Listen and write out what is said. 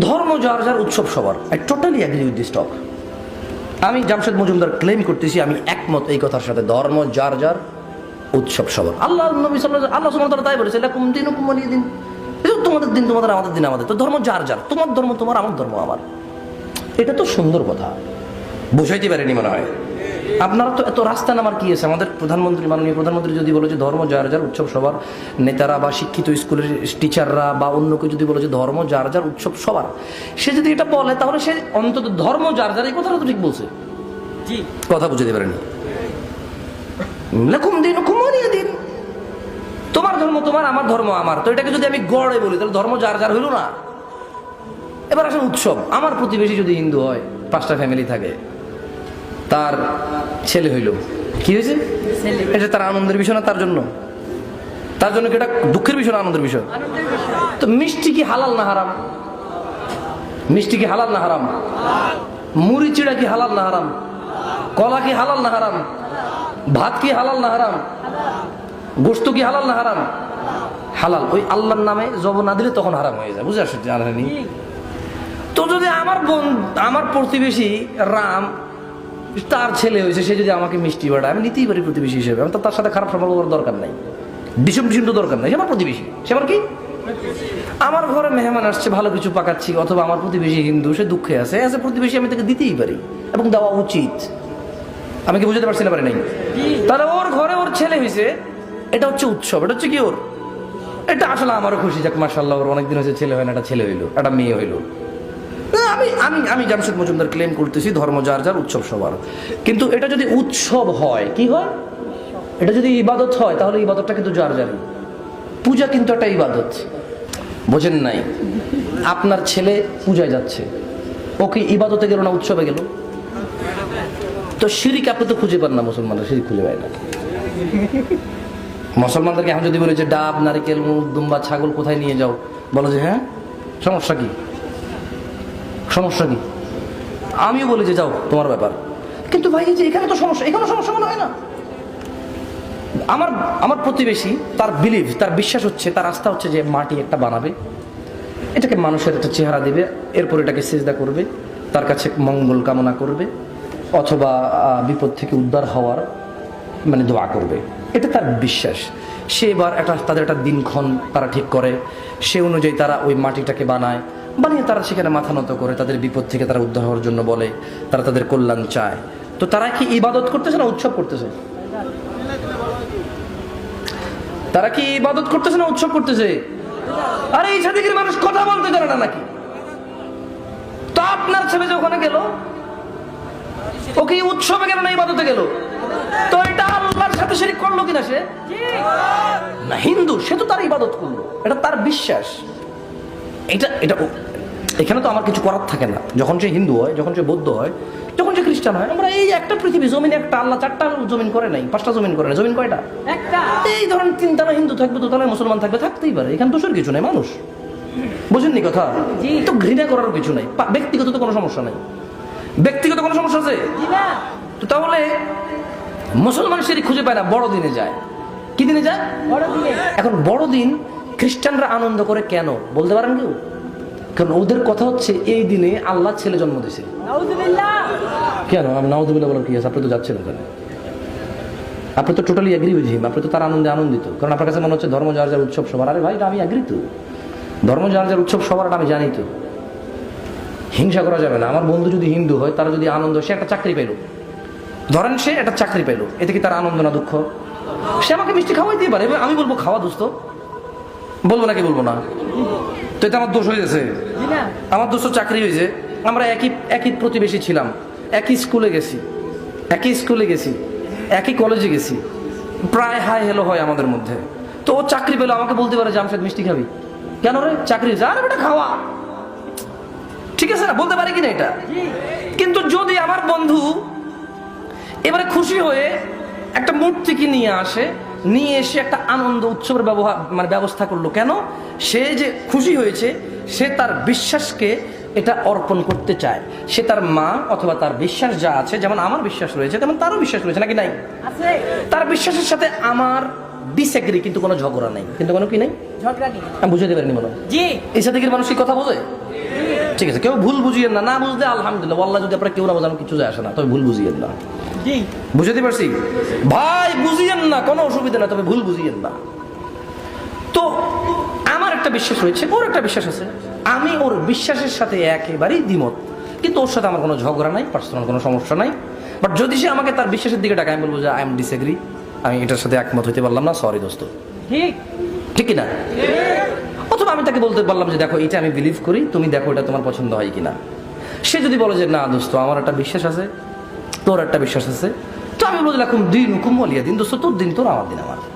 ধর্ম যার যার উৎসব সবার। I totally agree with this talk আমি জামশেদ মজুমদার ক্লেম করতেছি, আমি একমত এই কথার সাথে, ধর্ম যার যার উৎসব সবার। আল্লাহ নবী আল্লাহ ওয়া তাই বলেছে, লাকুম দিনুকুম ওয়ালিয়া দিন। তোমাদের দিন তোমাদের, আমাদের দিন আমাদের। তো ধর্ম যার যার, তোমার ধর্ম তোমার, আমার ধর্ম আমার। এটা তো সুন্দর কথা। বুঝাইতে পারেনি মনে হয়। আপনারা তো এত রাস্তা নামার কি আছে? আমাদের প্রধানমন্ত্রী মাননীয় প্রধানমন্ত্রী যদি বলে যে ধর্ম যার যার উৎসব সবার নেতারা বা শিক্ষিত স্কুলের টিচাররা বা অন্য কেউ যদি বলে যে ধর্ম যার যার উৎসব সবার সে যদি এটা বলে তাহলে সে অন্তত ধর্ম যার যার এই কথাটা তো ঠিক বলছে। কথা বুঝতে পারেনি। লেখুম দিন কুমারিয়া দিন। তোমার ধর্ম তোমার আমার ধর্ম আমার। তো এটাকে যদি আমি গড়ে বলি তাহলে ধর্ম যার যার হইল না। এবার আসলে উৎসব। আমার প্রতিবেশী যদি হিন্দু হয় পাঁচটা ফ্যামিলি থাকে। তার ছেলে হইল। কি হয়েছে? এটা তার আনন্দের বিষয় না তার জন্য? তার জন্য এটা দুঃখের বিষয় না আনন্দের বিষয়? তো মিষ্টি কি হালাল না হারাম? মিষ্টি কি হালাল না হারাম? মুড়ি চিড়া কি হালাল না হারাম? কলা কি হালাল না হারাম? ভাত কি হালাল না হারাম? গোস্ত কি হালাল না হারাম? হালাল। ওই আল্লাহর নামে জব না দিলে তখন হারাম হয়ে যায়। বুঝে আসছে জানেনি তো যদি আমার বোন আমার প্রতিবেশী রাম তার ছেলে হয়েছে, সে যদি আমাকে মিষ্টি বাড়ায়, আমি নিতেই পারি প্রতিবেশী হিসেবে। আমি তার সাথে খারাপ সম্পর্ক করার দরকার নাই। ডিসম ডিসম তো দরকার নাই, সে আমার প্রতিবেশী। সে আমার কি? আমার ঘরে মেহমান আসছে, ভালো কিছু পাকাচ্ছি, অথবা আমার প্রতিবেশী হিন্দু, সে দুঃখে আছে এসে প্রতিবেশী আমি তাকে দিতেই পারি, এবং দেওয়া উচিত। আমি কি বুঝতে পারছি না পারি নাই? তাহলে ওর ঘরে ওর ছেলে হয়েছে, এটা হচ্ছে উৎসব, এটা হচ্ছে কি ওর? এটা আসলে আমারও খুশি, যাক মার্শাল্লাহ ওর অনেকদিন হয়েছে ছেলে হয় না, একটা ছেলে হইল, একটা মেয়ে হইল। আমি আমি আমি জামশেদ মজুমদার ক্লেম করতেছি ধর্ম যার যার উৎসব সবার। কিন্তু এটা যদি উৎসব হয়, কি হয়? এটা যদি ইবাদত হয়, তাহলে ইবাদতটা কিন্তু যার যারই। পূজা কিন্তু একটা ইবাদত। বোঝেন নাই? আপনার ছেলে পূজায় যাচ্ছে। ওকে ইবাদতে গেল না উৎসবে গেল? তো শিরিক আপনি তো খুঁজে পান না, মুসলমানরা শিরিক খুঁজে পায় না। মুসলমানদেরকে এখন যদি বলে যে ডাব, নারিকেল, মুখ, দুম্বা, ছাগল কোথায় নিয়ে যাও? বলো যে হ্যাঁ সমস্যা কি? সমস্যা কি? আমিও বলি যে যাও, তোমার ব্যাপার। কিন্তু ভাই যে এখানে তো সমস্যা এখানে সমস্যা মনে হয় না? আমার আমার প্রতিবেশী, তার বিলিভ তার বিশ্বাস হচ্ছে, তার আস্থা হচ্ছে যে মাটি একটা বানাবে। এটাকে মানুষের একটা চেহারা দেবে, এরপর এটাকে সেজদা করবে, তার কাছে মঙ্গল কামনা করবে, অথবা বিপদ থেকে উদ্ধার হওয়ার মানে দোয়া করবে। এটা তার বিশ্বাস। সে এবার একটা, তাদের একটা দিনক্ষণ তারা ঠিক করে। সে অনুযায়ী তারা ওই মাটিটাকে বানায়। বানিয়ে তারা সেখানে মাথা নত করে তাদের বিপদ থেকে তারা উদ্ধার হওয়ার জন্য বলে তারা তাদের কল্যাণ চায়। তো তারা কি ইবাদত করতেছে না উৎসব করতেছে? তারা কি ইবাদত করতেছে না উৎসব করতেছে? আরে এই সাদিকের মানুষ কথা বলতে জানে না নাকি? তো আপনার ছেলে যে ওখানে গেল ও কি উৎসবে গেল না ইবাদতে গেল? তো এটা আল্লাহর সাথে শরীক করল কিনা সে? না হিন্দু সে তো তার ইবাদত করল। এটা তার বিশ্বাস। এটা এটা এখানে তো আমার কিছু করার থাকে না। যখন সে হিন্দু হয় যখন সে বৌদ্ধ হয় যখন সে খ্রিস্টান হয় আমরা এই একটা পৃথিবী জমিন একটা আল্লাহ চারটা জমিন করে নাই পাঁচটা জমিন করে নাই জমিন কয়টা? একটা। এই ধরেন তিনতলা হিন্দু থাকবে তো দোতলায় মুসলমান থাকবে থাকতেই পারে এখানে দোষের কিছু নেই মানুষ। বুঝেননি কথা। তো ঘৃণা করার কিছু নাই ব্যক্তিগত তো কোনো সমস্যা নাই। ব্যক্তিগত কোনো সমস্যা আছে? তো তাহলে মুসলমান সেটি খুঁজে পায় না বড়দিনে যায়। কি দিনে যায়? বড় দিনে এখন বড়দিন খ্রিস্টানরা আনন্দ করে কেন? বলতে পারেন কেউ? কারণ ওদের কথা হচ্ছে এই দিনে আল্লাহ ছেলে জন্ম দিয়েছে। কেন? আমি নাউদুবিল্লাহ বলার কি আছে? আপনি তো যাচ্ছেন ওখানে। আপনি তো টোটালি অ্যাগ্রি উইথ হিম আপনি তো তার আনন্দে আনন্দিত। কারণ আপনার কাছে মনে হচ্ছে ধর্ম যার যার উৎসব সবার। আরে ভাই আমি অ্যাগ্রি তো ধর্ম যার যার উৎসব সবার আমি জানি তো হিংসা করা যাবে না। আমার বন্ধু যদি হিন্দু হয় তারা যদি আনন্দ সে একটা চাকরি পেল। ধরেন সে একটা চাকরি পেল। এতে কি তার আনন্দ না দুঃখ? সে আমাকে মিষ্টি খাওয়াইতেই পারে। এবার আমি বলব খাওয়া দোস্ত। বলব নাকি বলব না? তো এটা আমার দোষ হয়ে গেছে। আমার দুশো চাকরি হয়েছে আমরা একই একই প্রতিবেশী ছিলাম। একই স্কুলে গেছি। একই স্কুলে গেছি। একই কলেজে গেছি। প্রায় হাই হেলো হয় আমাদের মধ্যে। তো ও চাকরি পেল আমাকে বলতে পারে জামশেদ মিষ্টি খাবি? কেন রে? চাকরি আরে বেটা খাওয়া। ঠিক আছে না? বলতে পারে কিনা এটা? কিন্তু যদি আমার বন্ধু এবারে খুশি হয়ে একটা মূর্তি মূর্তিকে নিয়ে আসে নিয়ে এসে একটা আনন্দ উৎসবের ব্যবহার মানে ব্যবস্থা করল। কেন? সে যে খুশি হয়েছে সে তার বিশ্বাসকে এটা অর্পণ করতে চায়। সে তার মা অথবা তার বিশ্বাস যা আছে যেমন আমার বিশ্বাস রয়েছে তেমন তারও বিশ্বাস রয়েছে নাকি নাই? তার বিশ্বাসের সাথে আমার ডিসএগ্রি কিন্তু কোনো ঝগড়া নাই। কিন্তু কোনো কি নেই? ঝগড়া নেই আমি বুঝাতে পারিনি মনে জি। এই সাথে কি মানুষ কি কথা বোঝে? জি। ঠিক আছে কেউ ভুল বুঝিয়ে না না বুঝলে আলহামদুলিল্লাহ আল্লাহ যদি আপনারা কেউ না বোঝানো কিছু যায় আসে না তবে ভুল বুঝিয়েন না। বুঝাতে পারছি? ভাই বুঝিয়েন না কোনো অসুবিধা না তবে ভুল বুঝিয়েন না। তো আমার একটা বিশ্বাস রয়েছে ওর একটা বিশ্বাস আছে। আমি ওর বিশ্বাসের সাথে একেবারেই দ্বিমত। কিন্তু ওর সাথে আমার কোনো ঝগড়া নাই পার্সোনাল কোনো সমস্যা নাই। বাট যদি সে আমাকে তার বিশ্বাসের দিকে ডাকে আমি বলব যে আই এম ডিসএগ্রি আমি এটার সাথে একমত হইতে পারলাম না সরি দোস্ত। ঠিক। ঠিক কিনা? অথবা আমি তাকে বলতে পারলাম যে দেখো এটা আমি বিলিভ করি তুমি দেখো এটা তোমার পছন্দ হয় কিনা? সে যদি বলে যে না দোস্ত আমার একটা বিশ্বাস আছে তোর একটা বিশ্বাস আছে? তো আমি বললাম দিন হুকুম বলিয়া দিন, দোস্ত, তোর দিন, তোর আমার দিন আমার।